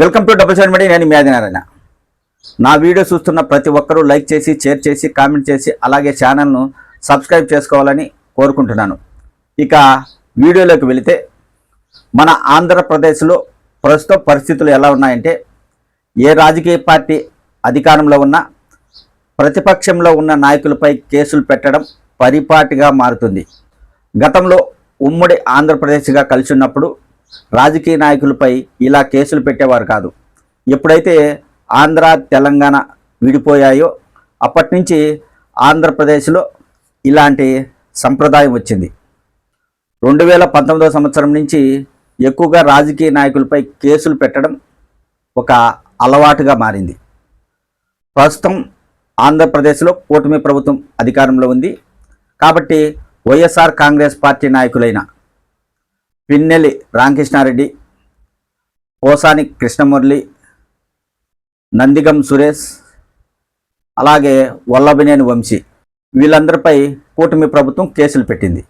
Welcome to double seven media నేను మేదినారాయణ నా video చూస్తున్న ప్రతి ఒక్కరూ లైక్ చేసి షేర్ చేసి కామెంట్ చేసి అలాగే ఛానల్ను సబ్స్క్రైబ్ చేసుకోవాలని కోరుకుంటున్నాను. ఇక వీడియోలోకి వెళితే మన ఆంధ్రప్రదేశ్లో ప్రస్తుత పరిస్థితులు ఎలా ఉన్నాయంటే ఏ రాజకీయ పార్టీ అధికారంలో ఉన్నా ప్రతిపక్షంలో ఉన్న నాయకులపై కేసులు పెట్టడం పరిపాటిగా మారుతుంది. గతంలో ఉమ్మడి ఆంధ్రప్రదేశ్గా కలిసి ఉన్నప్పుడు రాజకీయ నాయకులపై ఇలా కేసులు పెట్టేవారు కాదు. ఎప్పుడైతే ఆంధ్ర తెలంగాణ విడిపోయాయో అప్పటి నుంచి ఆంధ్రప్రదేశ్లో ఇలాంటి సంప్రదాయం వచ్చింది. రెండు వేల పంతొమ్మిదవ సంవత్సరం నుంచి ఎక్కువగా రాజకీయ నాయకులపై కేసులు పెట్టడం ఒక అలవాటుగా మారింది. ప్రస్తుతం ఆంధ్రప్రదేశ్లో కూటమి ప్రభుత్వం అధికారంలో ఉంది. కాబట్టి వైఎస్ఆర్ కాంగ్రెస్ పార్టీ నాయకులైన పిన్నెలి రామకృష్ణారెడ్డి పోసాని కృష్ణమురళి నందిగం సురేష్ అలాగే వల్లభనేని వంశీ. వీళ్ళందరిపై కూటమి ప్రభుత్వం కేసులు పెట్టింది.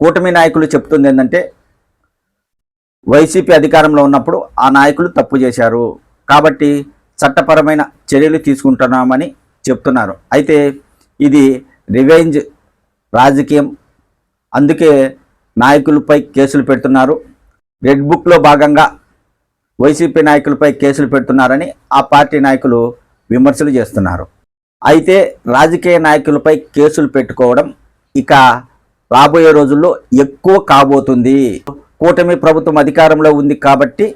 కూటమి నాయకులు చెప్తుంది ఏంటంటే వైసీపీ అధికారంలో ఉన్నప్పుడు ఆ నాయకులు తప్పు చేశారు. కాబట్టి చట్టపరమైన చర్యలు తీసుకుంటున్నామని చెప్తున్నారు. అయితే ఇది రివెంజ్ రాజకీయం. అందుకే నాయకులపై కేసులు పెడుతున్నారు. రెడ్ బుక్లో భాగంగా వైసీపీ నాయకులపై కేసులు పెడుతున్నారని ఆ పార్టీ నాయకులు విమర్శలు చేస్తున్నారు. అయితే రాజకీయ నాయకులపై కేసులు పెట్టుకోవడం ఇక రాబోయే రోజుల్లో ఎక్కువ కాబోతుంది. కూటమి ప్రభుత్వం అధికారంలో ఉంది కాబట్టి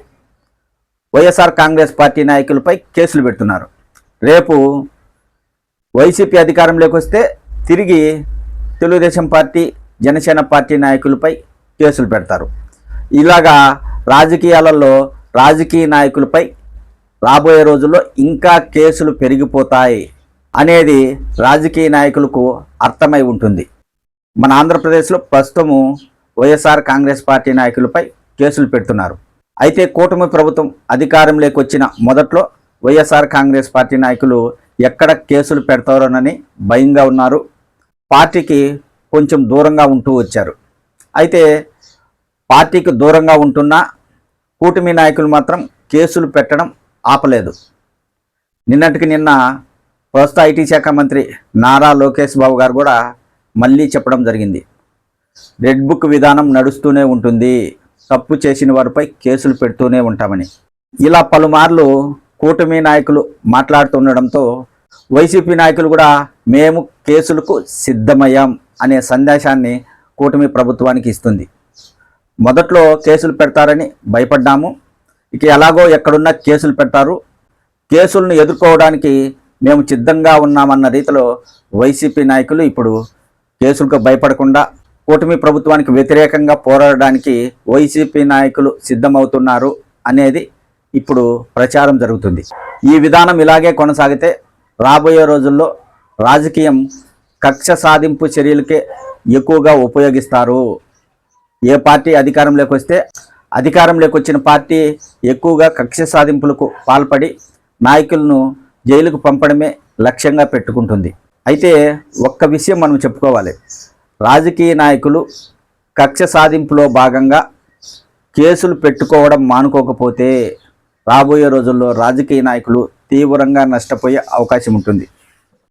వైఎస్ఆర్ కాంగ్రెస్ పార్టీ నాయకులపై కేసులు పెడుతున్నారు. రేపు వైసీపీ అధికారంలోకి వస్తే తిరిగి తెలుగుదేశం పార్టీ జనసేన పార్టీ నాయకులపై కేసులు పెడతారు. ఇలాగా రాజకీయాలలో రాజకీయ నాయకులపై రాబోయే రోజుల్లో ఇంకా కేసులు పెరిగిపోతాయి అనేది రాజకీయ నాయకులకు అర్థమై ఉంటుంది. మన ఆంధ్రప్రదేశ్లో ప్రస్తుతము వైఎస్ఆర్ కాంగ్రెస్ పార్టీ నాయకులపై కేసులు పెడుతున్నారు. అయితే కూటమి ప్రభుత్వం అధికారంలోకి వచ్చిన మొదట్లో వైఎస్ఆర్ కాంగ్రెస్ పార్టీ నాయకులు ఎక్కడ కేసులు పెడతారోనని భయంగా ఉన్నారు. పార్టీకి కొంచెం దూరంగా ఉంటూ వచ్చారు. అయితే పార్టీకి దూరంగా ఉంటున్న కూటమి నాయకులు మాత్రం కేసులు పెట్టడం ఆపలేదు. నిన్నటికి నిన్న ప్రస్తుత ఐటీ శాఖ మంత్రి నారా లోకేష్ బాబు గారు కూడా మళ్ళీ చెప్పడం జరిగింది. రెడ్ బుక్ విధానం నడుస్తూనే ఉంటుంది. తప్పు చేసిన వారిపై కేసులు పెడుతూనే ఉంటామని. ఇలా పలుమార్లు కూటమి నాయకులు మాట్లాడుతుండడంతో వైసీపీ నాయకులు కూడా మేము కేసులకు సిద్ధమయ్యాం. అనే సందేశాన్ని కూటమి ప్రభుత్వానికి ఇస్తుంది. మొదట్లో కేసులు పెడతారని భయపడ్డాము. ఇక ఎలాగో ఎక్కడున్నా కేసులు పెడతారు. కేసులను ఎదుర్కోవడానికి మేము సిద్ధంగా ఉన్నామన్న రీతిలో వైసీపీ నాయకులు ఇప్పుడు కేసులకు భయపడకుండా కూటమి ప్రభుత్వానికి వ్యతిరేకంగా పోరాడడానికి వైసీపీ నాయకులు సిద్ధమవుతున్నారు అనేది ఇప్పుడు ప్రచారం జరుగుతుంది. ఈ విధానం ఇలాగే కొనసాగితే రాబోయే రోజుల్లో రాజకీయం కక్ష సాధింపు చర్యలకే ఎక్కువగా ఉపయోగిస్తారు. ఏ పార్టీ అధికారంలోకి వస్తే అధికారంలోకి వచ్చిన పార్టీ ఎక్కువగా కక్ష సాధింపులకు పాల్పడి నాయకులను జైలుకు పంపడమే లక్ష్యంగా పెట్టుకుంటుంది. అయితే ఒక్క విషయం మనం చెప్పుకోవాలి. రాజకీయ నాయకులు కక్ష సాధింపులో భాగంగా కేసులు పెట్టుకోవడం మానుకోకపోతే రాబోయే రోజుల్లో రాజకీయ నాయకులు తీవ్రంగా నష్టపోయే అవకాశం ఉంటుంది.